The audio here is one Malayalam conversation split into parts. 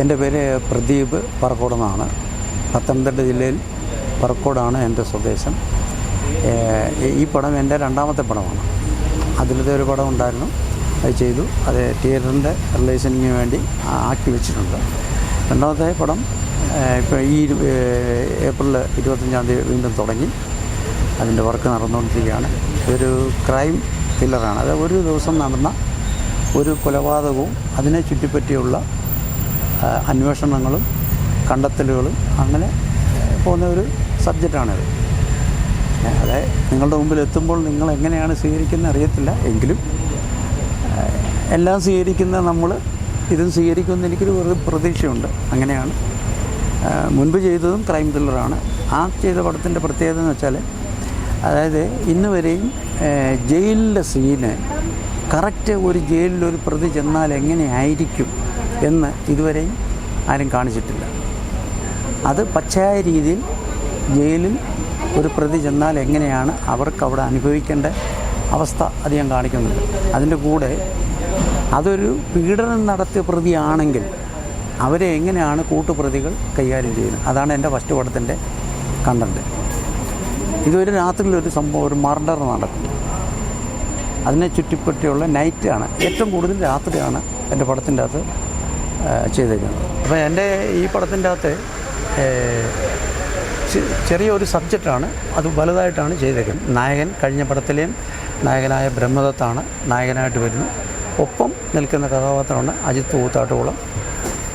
എന്റെ പേര് പ്രദീപ് പറക്കോടെന്നാണ്. പത്തനംതിട്ട ജില്ലയിൽ പറക്കോടാണ് എന്റെ സ്വദേശം. ഈ പടം എന്റെ രണ്ടാമത്തെ പടമാണ്. അതിലത്തെ ഒരു പടം ഉണ്ടായിരുന്നു. അത് ചെയ്തു. അത് തിയേറ്ററിന്റെ റിലേഷനിങ്ങിന് വേണ്ടി ആക്കി വെച്ചിട്ടുണ്ട്. രണ്ടാമത്തെ പടം ഇപ്പോൾ ഈ ഏപ്രിൽ ഇരുപത്തഞ്ചാം തീയതി വീണ്ടും തുടങ്ങി. അതിന്റെ വർക്ക് നടന്നുകൊണ്ടിരിക്കുകയാണ്. ഇതൊരു ക്രൈം ത്രില്ലറാണ് അത് ഒരു ദിവസം നടന്ന ഒരു കൊലപാതകവും അതിനെ ചുറ്റിപ്പറ്റിയുള്ള അന്വേഷണങ്ങളും കണ്ടെത്തലുകളും അങ്ങനെ പോകുന്ന ഒരു സബ്ജക്റ്റാണിത് അത് നിങ്ങളുടെ മുമ്പിൽ എത്തുമ്പോൾ നിങ്ങൾ എങ്ങനെയാണ് സ്വീകരിക്കുന്നത് അറിയത്തില്ല. എങ്കിലും എല്ലാം സ്വീകരിക്കുന്ന നമ്മൾ ഇതും സ്വീകരിക്കുമെന്ന് എനിക്കൊരു വെറുതെ പ്രതീക്ഷയുണ്ട്. അങ്ങനെയാണ്. മുൻപ് ചെയ്തതും ക്രൈം ത്രില്ലറാണ് ആ ചെയ്ത പടത്തിന്റെ പ്രത്യേകത എന്ന് വെച്ചാൽ അതായത് ഇന്ന് വരെയും ജയിലിലെ സീന് കറക്റ്റ് ഒരു ജയിലിലൊരു പ്രതി ചെന്നാൽ എങ്ങനെയായിരിക്കും എന്ന് ഇതുവരെയും ആരും കാണിച്ചിട്ടില്ല. അത് പച്ചയായ രീതിയിൽ ജയിലിൽ ഒരു പ്രതി ചെന്നാൽ എങ്ങനെയാണ് അവർക്ക് അവിടെ അനുഭവിക്കേണ്ട അവസ്ഥ ഞാൻ കാണിക്കുന്നുണ്ട് അതിന്റെ കൂടെ അതൊരു പീഡനം നടത്തിയ പ്രതിയാണെങ്കിൽ അവരെ എങ്ങനെയാണ് കൂട്ടുപ്രതികൾ കൈകാര്യം ചെയ്യുന്നത്? അതാണ് എന്റെ ഫസ്റ്റ് പടത്തിന്റെ കണ്ടന്റ് ഇതൊരു രാത്രിയിൽ ഒരു സംഭവം ഒരു മർഡർ നടക്കും അതിനെ ചുറ്റിപ്പറ്റിയുള്ള നൈറ്റാണ് ഏറ്റവും കൂടുതൽ രാത്രിയാണ് എന്റെ പടത്തിന്റെ അകത്ത് ചെയ്തേക്കുന്നത് അപ്പോൾ എന്റെ ഈ പടത്തിന്റെ അകത്ത് ചെറിയൊരു സബ്ജക്റ്റാണ് അത് വലുതായിട്ടാണ് ചെയ്തേക്കുന്നത് നായകൻ കഴിഞ്ഞ പടത്തിലെയും നായകനായ ബ്രഹ്മദത്താണ് നായകനായിട്ട് വരുന്നു. ഒപ്പം നിൽക്കുന്ന കഥാപാത്രമാണ് അജിത് ഊത്താട്ടുകുളം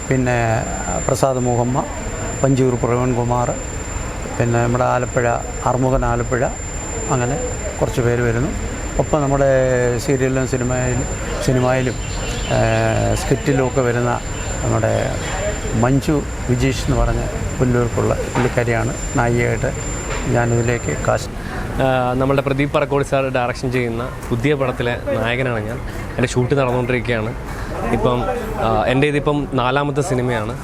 പിന്നെ പ്രസാദ് മുഹമ്മ പഞ്ചൂർ പ്രവീൺകുമാർ പിന്നെ നമ്മുടെ ആലപ്പുഴ അറുമുഖൻ ആലപ്പുഴ അങ്ങനെ കുറച്ച് പേര് വരുന്നു. ഒപ്പം നമ്മുടെ സീരിയലിലും സിനിമയിലും സിനിമയിലും സ്കിറ്റിലും ഒക്കെ വരുന്ന നമ്മുടെ മഞ്ജു വിജീഷ് എന്ന് പറഞ്ഞ പുല്ലൂർക്കുള്ള പുള്ളിക്കാരിയാണ്. നായികയായിട്ട് ഞാനിതിലേക്ക് കാശ് നമ്മളുടെ പ്രദീപ് പറക്കോടി സാർ ഡയറക്ഷൻ ചെയ്യുന്ന പുതിയ പടത്തിലെ നായകനാണ് ഞാൻ. എന്റെ ഷൂട്ട് നടന്നുകൊണ്ടിരിക്കുകയാണ്. ഇപ്പം എന്റെ ഇതിപ്പം നാലാമത്തെ സിനിമയാണ്.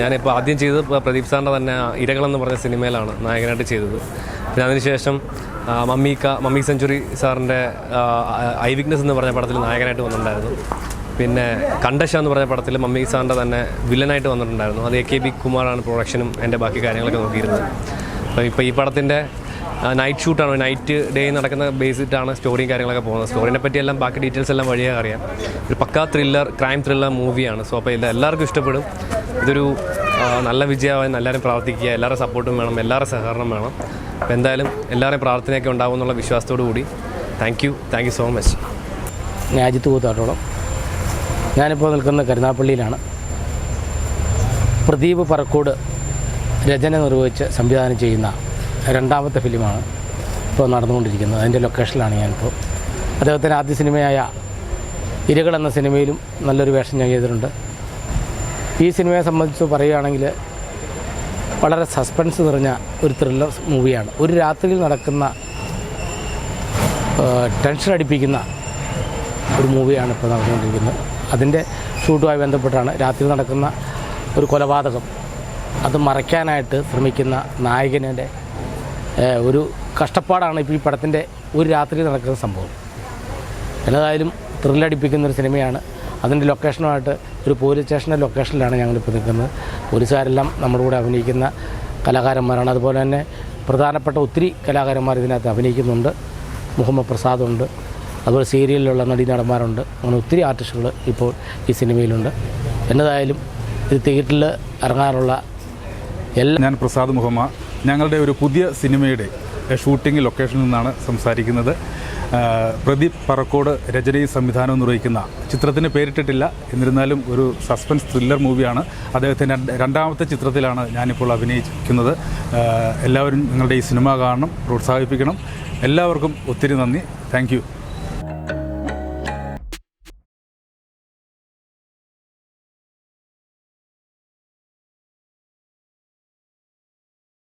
ഞാനിപ്പോൾ ആദ്യം ചെയ്തത് പ്രദീപ് സാറിന്റെ തന്നെ ഇരകളെന്ന് പറഞ്ഞ സിനിമയിലാണ് നായകനായിട്ട് ചെയ്തത്. പിന്നെ അതിനുശേഷം മമ്മിക്ക മമ്മി സെഞ്ചുറി സാറിന്റെ ഐ വിക്നസ് എന്ന് പറഞ്ഞ പടത്തിൽ നായകനായിട്ട് വന്നിട്ടുണ്ടായിരുന്നു. പിന്നെ കണ്ടശ എന്ന് പറഞ്ഞ പടത്തിൽ മമ്മി സാറിന്റെ തന്നെ വില്ലനായിട്ട് വന്നിട്ടുണ്ടായിരുന്നു. അത് എ കെ ബി കുമാറാണ് പ്രൊഡക്ഷനും എന്റെ ബാക്കി കാര്യങ്ങളൊക്കെ നോക്കിയിരുന്നത്. അപ്പോൾ ഇപ്പോൾ ഈ പടത്തിന്റെ നൈറ്റ് ഷൂട്ടാണ് നൈറ്റ് ഡേ നടക്കുന്ന ബേസിട്ടാണ് സ്റ്റോറിയും കാര്യങ്ങളൊക്കെ പോകുന്നത്. സ്റ്റോറിനെ പറ്റിയെല്ലാം ബാക്കി ഡീറ്റെയിൽസ് എല്ലാം വഴിയേ അറിയാം. ഒരു പക്കാ ത്രില്ലർ ക്രൈം ത്രില്ലർ മൂവിയാണ് സോ അപ്പോൾ ഇത് എല്ലാവർക്കും ഇഷ്ടപ്പെടും. ഇതൊരു നല്ല വിജയമായി എല്ലാവരും പ്രാർത്ഥിക്കുക എല്ലാവരുടെ സപ്പോർട്ടും വേണം എല്ലാവരുടെ സഹകരണം വേണം. അപ്പോൾ എന്തായാലും എല്ലാവരുടെയും പ്രാർത്ഥനയൊക്കെ ഉണ്ടാവും എന്നുള്ള വിശ്വാസത്തോടു കൂടി thank you thank you so much ഞാൻ അജിത്ത് കൂത്താട്ടോളം. ഞാനിപ്പോൾ നിൽക്കുന്ന കരുനാപ്പള്ളിയിലാണ് പ്രദീപ് പറക്കോട് രചന നിർവഹിച്ച് സംവിധാനം ചെയ്യുന്ന രണ്ടാമത്തെ ഫിലിമാണ് ഇപ്പോൾ നടന്നുകൊണ്ടിരിക്കുന്നത്. അതിന്റെ ലൊക്കേഷനിലാണ് ഞാനിപ്പോൾ. അദ്ദേഹത്തിന്റെ ആദ്യ സിനിമയായ ഇരകൾ എന്ന സിനിമയിലും നല്ലൊരു വേഷം ഞാൻ ചെയ്തിട്ടുണ്ട്. ഈ സിനിമയെ സംബന്ധിച്ച് പറയുകയാണെങ്കിൽ വളരെ സസ്പെൻസ് നിറഞ്ഞ ഒരു ത്രില്ലർ മൂവിയാണ് ഒരു രാത്രിയിൽ നടക്കുന്ന ടെൻഷൻ അടിപ്പിക്കുന്ന ഒരു മൂവിയാണ് ഇപ്പോൾ നടന്നുകൊണ്ടിരിക്കുന്നത്. അതിന്റെ ഷൂട്ടുമായി ബന്ധപ്പെട്ടാണ് രാത്രി നടക്കുന്ന ഒരു കൊലപാതകം. അത് മറയ്ക്കാനായിട്ട് ശ്രമിക്കുന്ന നായകനെ ഒരു കഷ്ടപ്പാടാണ് ഇപ്പോൾ ഈ പടത്തിന്റെ ഒരു രാത്രി നടക്കുന്ന സംഭവം. എന്നതായാലും ത്രില്ലടിപ്പിക്കുന്ന ഒരു സിനിമയാണ്. അതിന്റെ ലൊക്കേഷനുമായിട്ട് ഒരു പോലീസ് സ്റ്റേഷന്റെ ലൊക്കേഷനിലാണ് ഞങ്ങളിപ്പോൾ നിൽക്കുന്നത്. പോലീസുകാരെല്ലാം നമ്മുടെ കൂടെ അഭിനയിക്കുന്ന കലാകാരന്മാരാണ്. അതുപോലെ തന്നെ പ്രധാനപ്പെട്ട ഒത്തിരി കലാകാരന്മാർ ഇതിനകത്ത് അഭിനയിക്കുന്നുണ്ട്. മുഹമ്മദ് പ്രസാദുണ്ട്. അതുപോലെ സീരിയലിലുള്ള നടീനടന്മാരുണ്ട്. അങ്ങനെ ഒത്തിരി ആർട്ടിസ്റ്റുകൾ ഇപ്പോൾ ഈ സിനിമയിലുണ്ട്. എന്നതായാലും ഇത് തിയേറ്ററിൽ ഇറങ്ങാനുള്ള എല്ലാ ഞാൻ പ്രസാദ് മുഹമ്മ. ഞങ്ങളുടെ ഒരു പുതിയ സിനിമയുടെ ഷൂട്ടിംഗ് ലൊക്കേഷനിൽ നിന്നാണ് സംസാരിക്കുന്നത്. പ്രദീപ് പറക്കോട് രചനയും സംവിധാനവും നിർവഹിക്കുന്ന ചിത്രത്തിന് പേരിട്ടിട്ടില്ല. എന്നിരുന്നാലും ഒരു സസ്പെൻസ് ത്രില്ലർ മൂവിയാണ്. അദ്ദേഹത്തിന്റെ രണ്ടാമത്തെ ചിത്രത്തിലാണ് ഞാനിപ്പോൾ അഭിനയിക്കുന്നത്. എല്ലാവരും നിങ്ങളുടെ ഈ സിനിമ കാണണം പ്രോത്സാഹിപ്പിക്കണം. എല്ലാവർക്കും ഒത്തിരി നന്ദി. താങ്ക്